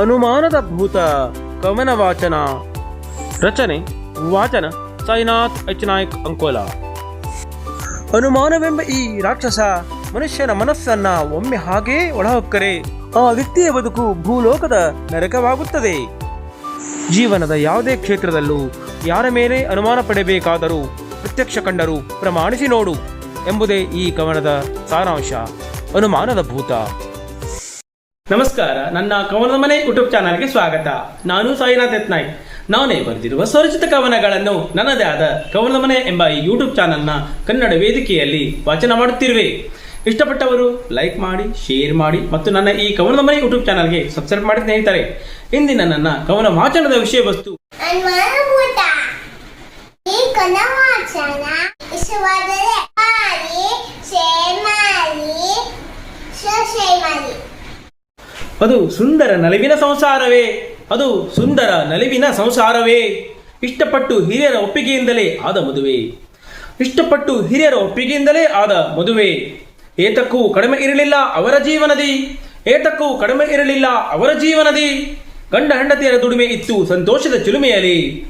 ಅನುಮಾನದ ಭೂತ ಕವನ ವಾಚನ. ರಚನೆ, ವಾಚನ, ಸಾಯಿನಾಥ್ ಎಚ್ ಅಂಕೋಲಾ. ಅನುಮಾನವೆಂಬ ಈ ರಾಕ್ಷಸ ಮನುಷ್ಯನ ಮನಸ್ಸನ್ನ ಒಮ್ಮೆ ಹಾಗೇ ಒಳಹೊಕ್ಕರೆ, ಆ ವ್ಯಕ್ತಿಯ ಬದುಕು ಭೂಲೋಕದ ನರಕವಾಗುತ್ತದೆ. ಜೀವನದ ಯಾವುದೇ ಕ್ಷೇತ್ರದಲ್ಲೂ ಯಾರ ಮೇಲೆ ಅನುಮಾನ ಪಡೆಯಬೇಕಾದರೂ ಪ್ರತ್ಯಕ್ಷ ಕಂಡರು ಪ್ರಮಾಣಿಸಿ ನೋಡು ಎಂಬುದೇ ಈ ಕವನದ ಸಾರಾಂಶ. ಅನುಮಾನದ ಭೂತ. ನಮಸ್ಕಾರ, ನನ್ನ ಕವನದ ಮನೆ ಯೂಟ್ಯೂಬ್ ಚಾನಲ್ಗೆ ಸ್ವಾಗತ. ನಾನು ಸಾಯಿನಾಥ್ ಯತ್ನಾಯ್ಕ್ ನಾನೇ ಬರೆದಿರುವ ಸ್ವರಚಿತ ಕವನಗಳನ್ನು ನನ್ನದೇ ಆದ ಕವನದ ಮನೆ ಎಂಬ ಈ ಯೂಟ್ಯೂಬ್ ಚಾನಲ್ನ ಕನ್ನಡ ವೇದಿಕೆಯಲ್ಲಿ ವಾಚನ ಮಾಡುತ್ತಿರುವೆ. ಇಷ್ಟಪಟ್ಟವರು ಲೈಕ್ ಮಾಡಿ ಶೇರ್ ಮಾಡಿ ಮತ್ತು ನನ್ನ ಈ ಕವನದ ಮನೆ ಯೂಟ್ಯೂಬ್ ಚಾನಲ್ಗೆ ಸಬ್ಸ್ಕ್ರೈಬ್ ಮಾಡಿ ಸ್ನೇಹಿತರೆ. ಇಂದಿನ ನನ್ನ ಕವನ ವಾಚನದ ವಿಷಯ ವಸ್ತು ಶೇರ್ ಮಾಡಿ. ಅದು ಸುಂದರ ನಲಿವಿನ ಸಂಸಾರವೇ. ಅದು ಸುಂದರ ನಲಿವಿನ ಸಂಸಾರವೇ. ಇಷ್ಟಪಟ್ಟು ಹಿರಿಯರ ಒಪ್ಪಿಗೆಯಿಂದಲೇ ಆದ ಮದುವೆ. ಇಷ್ಟಪಟ್ಟು ಹಿರಿಯರ ಒಪ್ಪಿಗೆಯಿಂದಲೇ ಆದ ಮದುವೆ. ಏತಕ್ಕೂ ಕಡಿಮೆ ಇರಲಿಲ್ಲ ಅವರ ಜೀವನದಿ. ಏತಕ್ಕೂ ಕಡಿಮೆ ಇರಲಿಲ್ಲ ಅವರ ಜೀವನದಿ. ಗಂಡ ಹೆಂಡತಿಯರ ದುಡಿಮೆ ಇತ್ತು ಸಂತೋಷದ ಚಿಲುಮೆಯಲ್ಲಿ.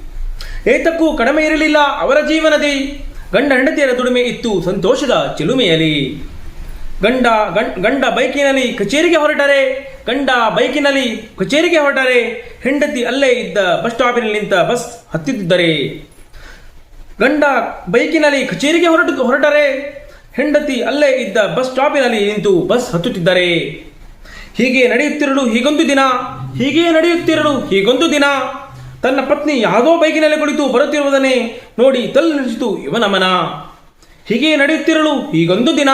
ಏತಕ್ಕೂ ಕಡಿಮೆ ಇರಲಿಲ್ಲ ಅವರ ಜೀವನದಿ. ಗಂಡ ಹೆಂಡತಿಯರ ದುಡಿಮೆ ಇತ್ತು ಸಂತೋಷದ ಚಿಲುಮೆಯಲ್ಲಿ. ಗಂಡ ಗಂಡ ಬೈಕಿನಲ್ಲಿ ಕಚೇರಿಗೆ ಹೊರಟರೆ, ಗಂಡ ಬೈಕಿನಲ್ಲಿ ಕಚೇರಿಗೆ ಹೊರಟರೆ, ಹೆಂಡತಿ ಅಲ್ಲೇ ಇದ್ದ ಬಸ್ ಸ್ಟಾಪಿನಲ್ಲಿ ನಿಂತ ಬಸ್ ಹತ್ತಿದ್ದರೆ, ಗಂಡ ಬೈಕಿನಲ್ಲಿ ಕಚೇರಿಗೆ ಹೊರಟು, ಹೊರಟರೆ, ಹೆಂಡತಿ ಅಲ್ಲೇ ಇದ್ದ ಬಸ್ ಸ್ಟಾಪಿನಲ್ಲಿ ನಿಂತು ಬಸ್ ಹತ್ತುತ್ತಿದ್ದರೆ, ಹೀಗೆ ನಡೆಯುತ್ತಿರಲು ಹೀಗೊಂದು ದಿನ, ಹೀಗೆ ನಡೆಯುತ್ತಿರಲು ಹೀಗೊಂದು ದಿನ. ತನ್ನ ಪತ್ನಿ ಯಾವುದೋ ಬೈಕಿನಲ್ಲಿ ಕುಳಿತು ಬರುತ್ತಿರುವುದನ್ನೇ ನೋಡಿ ತಲ್ಲಣಿಸಿತು ಇವನ ಮನ. ಹೀಗೆ ನಡೆಯುತ್ತಿರಲು ಹೀಗೊಂದು ದಿನ.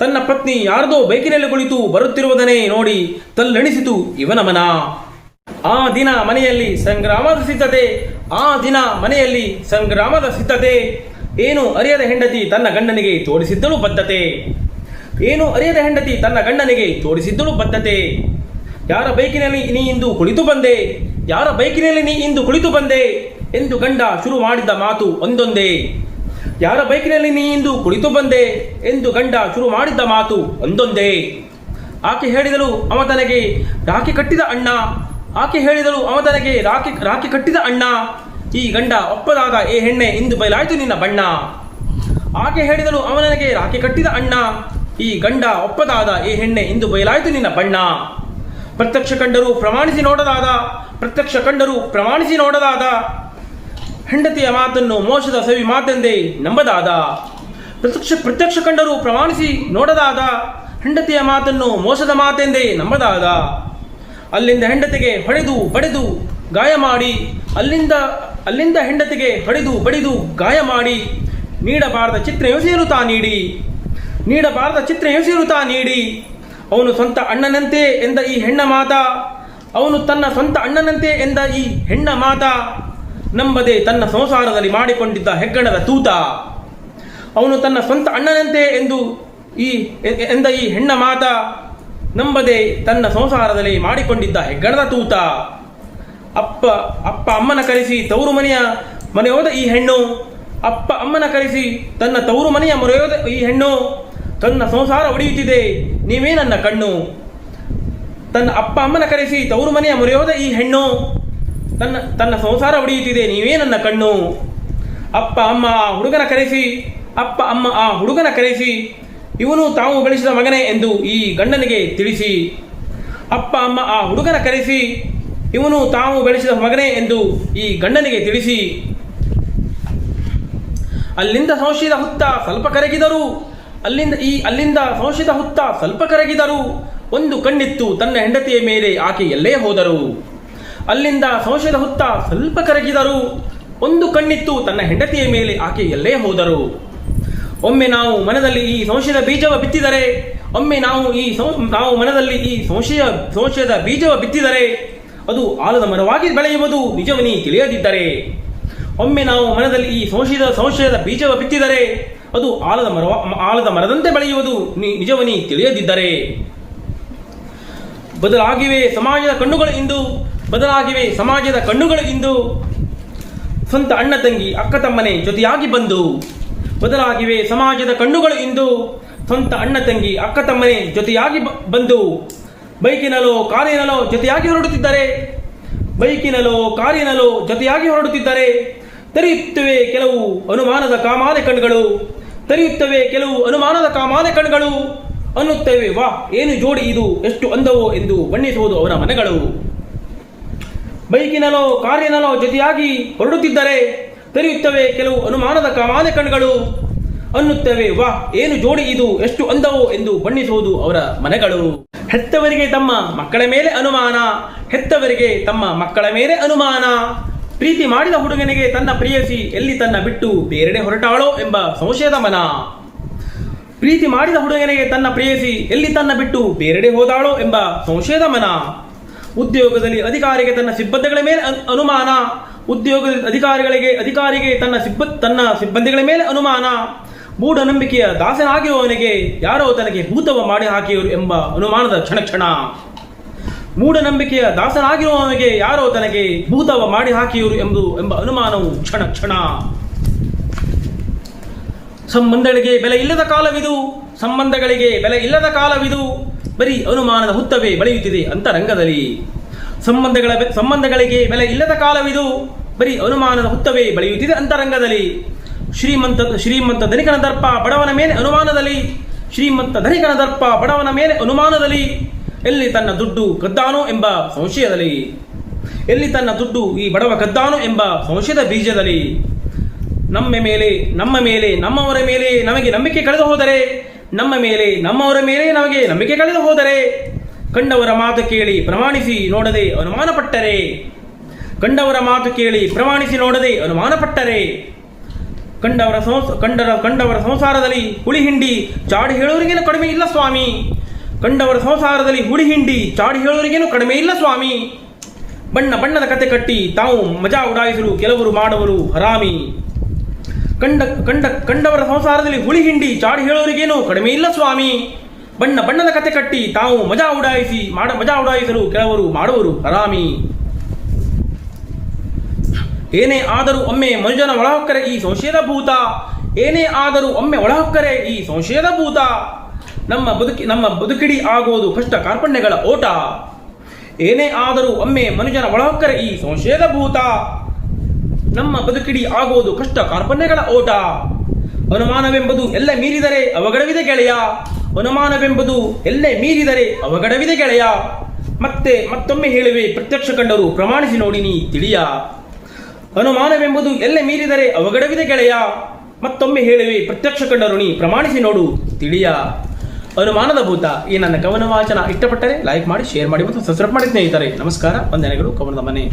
ತನ್ನ ಪತ್ನಿ ಯಾರದೋ ಬೈಕಿನಲ್ಲಿ ಕುಳಿತು ಬರುತ್ತಿರುವುದನ್ನೇ ನೋಡಿ ತಲ್ಲಣಿಸಿತು ಇವನ ಮನ. ಆ ದಿನ ಮನೆಯಲ್ಲಿ ಸಂಗ್ರಾಮದ ಸಿದ್ಧತೆ, ಆ ದಿನ ಮನೆಯಲ್ಲಿ ಸಂಗ್ರಾಮದ ಸಿದ್ಧತೆ. ಏನು ಅರಿಯದ ಹೆಂಡತಿ ತನ್ನ ಗಂಡನಿಗೆ ತೋರಿಸಿದ್ದಳು ಬದ್ಧತೆ. ಏನು ಅರಿಯದ ಹೆಂಡತಿ ತನ್ನ ಗಂಡನಿಗೆ ತೋರಿಸಿದ್ದಳು ಬದ್ಧತೆ. ಯಾರ ಬೈಕಿನಲ್ಲಿ ನೀ ಇಂದು ಕುಳಿತು ಬಂದೆ, ಯಾರ ಬೈಕಿನಲ್ಲಿ ನೀ ಇಂದು ಕುಳಿತು ಬಂದೆ ಎಂದು ಗಂಡ ಶುರು ಮಾಡಿದ್ದ ಮಾತು ಒಂದೊಂದೇ. ಯಾರ ಬೈಕಿನಲ್ಲಿ ನೀ ಇಂದು ಕುಳಿತು ಬಂದೆ ಎಂದು ಗಂಡ ಶುರು ಮಾಡಿದ್ದ ಮಾತು ಒಂದೊಂದೇ ಆಕೆ ಹೇಳಿದಳು, ಅವ ತನಗೆ ರಾಖಿ ಕಟ್ಟಿದ ಅಣ್ಣ. ಆಕೆ ಹೇಳಿದಳು, ಅವ ತನಗೆ ರಾಖಿ ರಾಖಿ ಕಟ್ಟಿದ ಅಣ್ಣ. ಈ ಗಂಡ ಒಪ್ಪದಾಗ, ಏ ಹೆಣ್ಣೆ, ಇಂದು ಬಯಲಾಯಿತು ನಿನ್ನ ಬಣ್ಣ. ಆಕೆ ಹೇಳಿದಳು ಅವನಿಗೆ ರಾಖಿ ಕಟ್ಟಿದ ಅಣ್ಣ. ಈ ಗಂಡ ಒಪ್ಪದಾದ ಏ ಹೆಣ್ಣೆ, ಇಂದು ಬಯಲಾಯಿತು ನಿನ್ನ ಬಣ್ಣ. ಪ್ರತ್ಯಕ್ಷ ಕಂಡರು ಪ್ರಮಾಣಿಸಿ ನೋಡದಾದ ಪ್ರತ್ಯಕ್ಷ ಕಂಡರು ಪ್ರಮಾಣಿಸಿ ನೋಡದಾದ ಹೆಂಡತಿಯ ಮಾತನ್ನು ಮೋಸದ ಸವಿ ಮಾತೆಂದೇ ನಂಬದಾದ. ಪ್ರತ್ಯಕ್ಷ ಪ್ರತ್ಯಕ್ಷ ಕಂಡರೂ ಪ್ರಮಾಣಿಸಿ ನೋಡದಾದ. ಹೆಂಡತಿಯ ಮಾತನ್ನು ಮೋಸದ ಮಾತೆಂದೇ ನಂಬದಾದ. ಅಲ್ಲಿಂದ ಹೆಂಡತಿಗೆ ಹೊಡೆದು ಬಡಿದು ಗಾಯ ಮಾಡಿ. ಅಲ್ಲಿಂದ ಅಲ್ಲಿಂದ ಹೆಂಡತಿಗೆ ಹೊಡೆದು ಬಡಿದು ಗಾಯ ಮಾಡಿ. ನೀಡಬಾರದ ಚಿತ್ರ ಎಸೆಯಲು ತಾ ನೀಡಿ. ನೀಡಬಾರದ ಚಿತ್ರ ಎಸೆಯಲು ತಾ ನೀಡಿ. ಅವನು ಸ್ವಂತ ಅಣ್ಣನಂತೆ ಎಂದ ಈ ಹೆಣ್ಣ ಮಾತ. ಅವನು ತನ್ನ ಸ್ವಂತ ಅಣ್ಣನಂತೆ ಎಂದ ಈ ಹೆಣ್ಣ ಮಾತ. ನಂಬದೆ ತನ್ನ ಸಂಸಾರದಲ್ಲಿ ಮಾಡಿಕೊಂಡಿದ್ದ ಹೆಗ್ಗಣದ ತೂತ. ಅವನು ತನ್ನ ಸ್ವಂತ ಅಣ್ಣನಂತೆ ಎಂದು ಈ ಎಂದ ಈ ಹೆಣ್ಣ ಮಾತ ನಂಬದೆ ತನ್ನ ಸಂಸಾರದಲ್ಲಿ ಮಾಡಿಕೊಂಡಿದ್ದ ಹೆಗ್ಗಣದ ತೂತ. ಅಪ್ಪ ಅಪ್ಪ ಅಮ್ಮನ ಕರೆಸಿ ತವರು ಮನೆಯ ಮನೆ ಹೋದ ಈ ಹೆಣ್ಣು. ಅಪ್ಪ ಅಮ್ಮನ ಕರೆಸಿ ತನ್ನ ತವರು ಮನೆಯ ಮೊರೆಯೋದ ಈ ಹೆಣ್ಣು. ತನ್ನ ಸಂಸಾರ ಒಡೆಯುತ್ತಿದೆ, ನೀವೇ ನನ್ನ ಕಣ್ಣು. ತನ್ನ ಅಪ್ಪ ಅಮ್ಮನ ಕರೆಸಿ ತವರು ಮನೆಯ ಮೊರೆಯೋದ ಈ ಹೆಣ್ಣು. ತನ್ನ ತನ್ನ ಸಂಸಾರ ಹೊಡೆಯುತ್ತಿದೆ ನೀವೇ ನನ್ನ ಕಣ್ಣು. ಅಪ್ಪ, ಅಮ್ಮ, ಆ ಹುಡುಗನ ಕರೆಸಿ, ಅಪ್ಪ, ಅಮ್ಮ, ಆ ಹುಡುಗನ ಕರೆಸಿ, ಇವನು ತಾವು ಬೆಳೆಸಿದ ಮಗನೇ ಎಂದು ಈ ಗಂಡನಿಗೆ ತಿಳಿಸಿ. ಅಪ್ಪ, ಅಮ್ಮ, ಆ ಹುಡುಗನ ಕರೆಸಿ, ಇವನು ತಾವು ಬೆಳೆಸಿದ ಮಗನೇ ಎಂದು ಈ ಗಂಡನಿಗೆ ತಿಳಿಸಿ. ಅಲ್ಲಿಂದ ಸಂಶಯದ ಹುತ್ತ ಸ್ವಲ್ಪ ಕರಗಿದರು, ಅಲ್ಲಿಂದ, ಈ, ಅಲ್ಲಿಂದ ಸಂಶಯದ ಹುತ್ತ ಸ್ವಲ್ಪ ಕರಗಿದರು, ಒಂದು ಕಣ್ಣಿತ್ತು ತನ್ನ ಹೆಂಡತಿಯ ಮೇಲೆ ಆಕೆ ಎಲ್ಲೇ ಹೋದರು. ಅಲ್ಲಿಂದ ಸಂಶಯದ ಹುತ್ತ ಸ್ವಲ್ಪ ಕರಗಿದರು ಒಂದು ಕಣ್ಣಿತ್ತು ತನ್ನ ಹೆಂಡತಿಯ ಮೇಲೆ ಆಕೆ ಎಲ್ಲೇ ಹೋದರು. ಒಮ್ಮೆ ನಾವು ಮನದಲ್ಲಿ ಈ ಸಂಶಯದ ಬೀಜವ ಬಿತ್ತಿದರೆ, ಒಮ್ಮೆ ನಾವು ಈ ನಾವು ಮನದಲ್ಲಿ ಈ ಸಂಶಯ, ಸಂಶಯದ ಬೀಜವ ಬಿತ್ತಿದರೆ, ಅದು ಆಲದ ಮರವಾಗಿ ಬೆಳೆಯುವುದು ನಿಜವನಿ ತಿಳಿಯದಿದ್ದರೆ. ಒಮ್ಮೆ ನಾವು ಮನದಲ್ಲಿ ಈ ಸಂಶಯದ ಸಂಶಯದ ಬೀಜವ ಬಿತ್ತಿದರೆ, ಅದು ಆಲದ ಮರ ಆಲದ ಮರದಂತೆ ಬೆಳೆಯುವುದು ನಿಜವನಿ ತಿಳಿಯದಿದ್ದರೆ. ಬದಲಾಗಿವೆ ಸಮಾಜದ ಕಣ್ಣುಗಳು ಇಂದು ಬದಲಾಗಿವೆ. ಸಮಾಜದ ಕಣ್ಣುಗಳಿಗಿಂದು ಸ್ವಂತ ಅಣ್ಣ ತಂಗಿ, ಅಕ್ಕ ತಮ್ಮನೆ ಜೊತೆಯಾಗಿ ಬಂದು ಬದಲಾಗಿವೆ. ಸಮಾಜದ ಕಣ್ಣುಗಳು ಇಂದು ಸ್ವಂತ ಅಣ್ಣ ತಂಗಿ, ಅಕ್ಕ ತಮ್ಮನೆ ಜೊತೆಯಾಗಿ ಬಂದು ಬೈಕಿನಲ್ಲೋ, ಕಾರಿನಲ್ಲೋ ಜೊತೆಯಾಗಿ ಹೊರಡುತ್ತಿದ್ದಾರೆ, ಬೈಕಿನಲ್ಲೋ, ಕಾರಿನಲ್ಲೋ ಜೊತೆಯಾಗಿ ಹೊರಡುತ್ತಿದ್ದಾರೆ, ತೆರೆಯುತ್ತವೆ ಕೆಲವು ಅನುಮಾನದ ಕಾಮಾಲೆ ಕಣ್ಗಳು ತೆರೆಯುತ್ತವೆ ಕೆಲವು ಅನುಮಾನದ ಕಾಮಾಲೆ ಕಣ್ಗಳು ಅನ್ನುತ್ತವೆ. ವಾ ಏನು ಜೋಡಿ ಇದು, ಎಷ್ಟು ಅಂದವೋ ಎಂದು ಬಣ್ಣಿಸುವುದು ಅವರ ಮನೆಗಳು. ಬೈಕಿನಲ್ಲೋ ಕಾರಿನಲೋ ಜೊತೆಯಾಗಿ ಹೊರಡುತ್ತಿದ್ದರೆ ತೆರೆಯುತ್ತವೆ ಕೆಲವು ಅನುಮಾನದ ಕಾಮಾಲೆ ಕಣ್ಗಳು ಅನ್ನುತ್ತವೆ ವಾ ಏನು ಜೋಡಿ ಇದು? ಎಷ್ಟು ಅಂದವೋ ಎಂದು ಬಣ್ಣಿಸುವುದು ಅವರ ಮನೆಗಳು. ಹೆತ್ತವರಿಗೆ ತಮ್ಮ ಮಕ್ಕಳ ಮೇಲೆ ಅನುಮಾನ, ಹೆತ್ತವರಿಗೆ ತಮ್ಮ ಮಕ್ಕಳ ಮೇಲೆ ಅನುಮಾನ. ಪ್ರೀತಿ ಮಾಡಿದ ಹುಡುಗನಿಗೆ ತನ್ನ ಪ್ರಿಯಸಿ ಎಲ್ಲಿ ತನ್ನ ಬಿಟ್ಟು ಬೇರೆಡೆ ಹೊರಟಾಳೋ ಎಂಬ ಸಂಶಯದ ಮನ. ಪ್ರೀತಿ ಮಾಡಿದ ಹುಡುಗನಿಗೆ ತನ್ನ ಪ್ರೇಯಸಿ ಎಲ್ಲಿ ತನ್ನ ಬಿಟ್ಟು ಬೇರೆಡೆ ಹೋದಾಳೋ ಎಂಬ ಸಂಶಯದ ಮನ. ಉದ್ಯೋಗದಲ್ಲಿ ಅಧಿಕಾರಿಗೆ ತನ್ನ ಸಿಬ್ಬಂದಿಗಳ ಮೇಲೆ ಅನ್- ಅನುಮಾನ. ಉದ್ಯೋಗದ ಅಧಿಕಾರಿಗಳಿಗೆ ಅಧಿಕಾರಿಗೆ ತನ್ನ ಸಿಬ್ಬ ತನ್ನ ಸಿಬ್ಬಂದಿಗಳ ಮೇಲೆ ಅನುಮಾನ. ಮೂಢನಂಬಿಕೆಯ ದಾಸನಾಗಿರುವವನಿಗೆ ಯಾರೋ ತನಗೆ ಭೂತವ ಮಾಡಿ ಹಾಕಿಯವರು ಎಂಬ ಅನುಮಾನದ ಕ್ಷಣ ಕ್ಷಣ. ಮೂಢನಂಬಿಕೆಯ ದಾಸನಾಗಿರುವವನಿಗೆ ಯಾರೋ ತನಗೆ ಭೂತವ ಮಾಡಿ ಹಾಕಿಯವರು ಎಂದು ಎಂಬ ಅನುಮಾನವು ಕ್ಷಣ ಕ್ಷಣ. ಸಂಬಂಧಗಳಿಗೆ ಬೆಲೆ ಇಲ್ಲದ ಕಾಲವಿದು. ಸಂಬಂಧಗಳಿಗೆ ಬೆಲೆ ಇಲ್ಲದ ಕಾಲವಿದು. ಬರೀ ಅನುಮಾನದ ಹುತ್ತವೇ ಬೆಳೆಯುತ್ತಿದೆ ಅಂತರಂಗದಲ್ಲಿ ಸಂಬಂಧಗಳ ಸಂಬಂಧಗಳಿಗೆ ಬೆಲೆ ಇಲ್ಲದ ಕಾಲವಿದು. ಬರೀ ಅನುಮಾನದ ಹುತ್ತವೇ ಬೆಳೆಯುತ್ತಿದೆ ಅಂತರಂಗದಲ್ಲಿ ಶ್ರೀಮಂತ ಶ್ರೀಮಂತ ಧನಿಕನ ದರ್ಪ ಬಡವನ ಮೇಲೆ ಅನುಮಾನದಲ್ಲಿ. ಶ್ರೀಮಂತ ಧನಿಕನ ದರ್ಪ ಬಡವನ ಮೇಲೆ ಅನುಮಾನದಲ್ಲಿ. ಎಲ್ಲಿ ತನ್ನ ದುಡ್ಡು ಕದ್ದಾನೋ ಎಂಬ ಸಂಶಯದಲ್ಲಿ. ಎಲ್ಲಿ ತನ್ನ ದುಡ್ಡು ಈ ಬಡವ ಕದ್ದಾನೋ ಎಂಬ ಸಂಶಯದ ಬೀಜದಲ್ಲಿ. ನಮ್ಮ ಮೇಲೆ ನಮ್ಮ ಮೇಲೆ, ನಮ್ಮವರ ಮೇಲೆ ನಮಗೆ ನಂಬಿಕೆ ಕಳೆದು ಹೋದರೆ, ನಮ್ಮ ಮೇಲೆ, ನಮ್ಮವರ ಮೇಲೆ ನಮಗೆ ನಂಬಿಕೆ ಕಳೆದು ಹೋದರೆ, ಕಂಡವರ ಮಾತು ಕೇಳಿ ಪ್ರಮಾಣಿಸಿ ನೋಡದೆ ಅನುಮಾನಪಟ್ಟರೆ, ಕಂಡವರ ಮಾತು ಕೇಳಿ ಪ್ರಮಾಣಿಸಿ ನೋಡದೆ ಅನುಮಾನಪಟ್ಟರೆ, ಕಂಡವರ ಸಂಸ, ಕಂಡರ, ಕಂಡವರ ಸಂಸಾರದಲ್ಲಿ ಹುಳಿ ಹಿಂಡಿ ಚಾಡಿ ಹೇಳೋರಿಗೇನು ಕಡಿಮೆ ಇಲ್ಲ ಸ್ವಾಮಿ. ಕಂಡವರ ಸಂಸಾರದಲ್ಲಿ ಹುಳಿ ಹಿಂಡಿ ಚಾಡಿ ಹೇಳೋರಿಗೇನು ಕಡಿಮೆ ಇಲ್ಲ ಸ್ವಾಮಿ. ಬಣ್ಣ ಬಣ್ಣದ ಕತೆ ಕಟ್ಟಿ ತಾವು ಮಜಾ ಉಡಾಯಿಸಲು ಕೆಲವರು ಮಾಡುವರು ಹರಾಮಿ. ಕಂಡ ಕಂಡ, ಕಂಡವರ ಸಂಸಾರದಲ್ಲಿ ಹುಳಿ ಹಿಂಡಿ ಚಾಡಿ ಹೇಳೋರಿಗೇನು ಕಡಿಮೆ ಇಲ್ಲ ಸ್ವಾಮಿ. ಬಣ್ಣ ಬಣ್ಣದ ಕತೆ ಕಟ್ಟಿ ತಾವು ಮಜಾ ಉಡಾಯಿಸಿ, ಮಾಡ, ಮಜಾ ಉಡಾಯಿಸಲು ಕೆಲವರು ಮಾಡುವರು ಹರಾಮಿ. ಏನೇ ಆದರೂ ಒಮ್ಮೆ ಮನುಜನ ಒಳಹೊಕ್ಕರೆ ಈ ಸಂಶಯದ ಭೂತ. ಏನೇ ಆದರೂ ಒಮ್ಮೆ ಒಳಹೊಕ್ಕರೆ ಈ ಸಂಶಯದ ಭೂತ. ನಮ್ಮ ಬದುಕಿ, ನಮ್ಮ ಬದುಕಿಡಿ ಆಗೋದು ಕಷ್ಟ ಕಾರ್ಪಣ್ಯಗಳ ಓಟ. ಏನೇ ಆದರೂ ಒಮ್ಮೆ ಮನುಜನ ಒಳಹೊಕ್ಕರೆ ಈ ಸಂಶಯದ ಭೂತ. ನಮ್ಮ ಬದುಕಿಡಿ ಆಗುವುದು ಕಷ್ಟ ಕಾರ್ಪಣ್ಯಗಳ ಓಟ. ಅನುಮಾನವೆಂಬುದು ಎಲ್ಲ ಮೀರಿದರೆ ಅವಘಡವಿದೆ ಗೆಳೆಯ. ಅನುಮಾನವೆಂಬುದು ಎಲ್ಲೇ ಮೀರಿದರೆ ಅವಘಡವಿದೆ ಗೆಳೆಯ. ಮತ್ತೆ ಮತ್ತೊಮ್ಮೆ ಹೇಳುವೆ ಪ್ರತ್ಯಕ್ಷ ಕಂಡರು ಪ್ರಮಾಣಿಸಿ ನೋಡಿ ನೀ ತಿಳಿಯ. ಅನುಮಾನವೆಂಬುದು ಎಲ್ಲ ಮೀರಿದರೆ ಅವಘಡವಿದೆ ಗೆಳೆಯ. ಮತ್ತೊಮ್ಮೆ ಹೇಳುವೆ ಪ್ರತ್ಯಕ್ಷ ಕಂಡರು ನೀ ಪ್ರಮಾಣಿಸಿ ನೋಡು ತಿಳಿಯ. ಅನುಮಾನದ ಭೂತ, ಈ ನನ್ನ ಕವನ ವಾಚನ ಇಷ್ಟಪಟ್ಟರೆ ಲೈಕ್ ಮಾಡಿ ಶೇರ್ ಮಾಡಿ ಮತ್ತು ಸಬ್ಸ್ಕ್ರೈಬ್ ಮಾಡಿ ಸ್ನೇಹಿತರೆ. ನಮಸ್ಕಾರ, ವಂದನೆಗಳು, ಕವನದ ಮನೆ.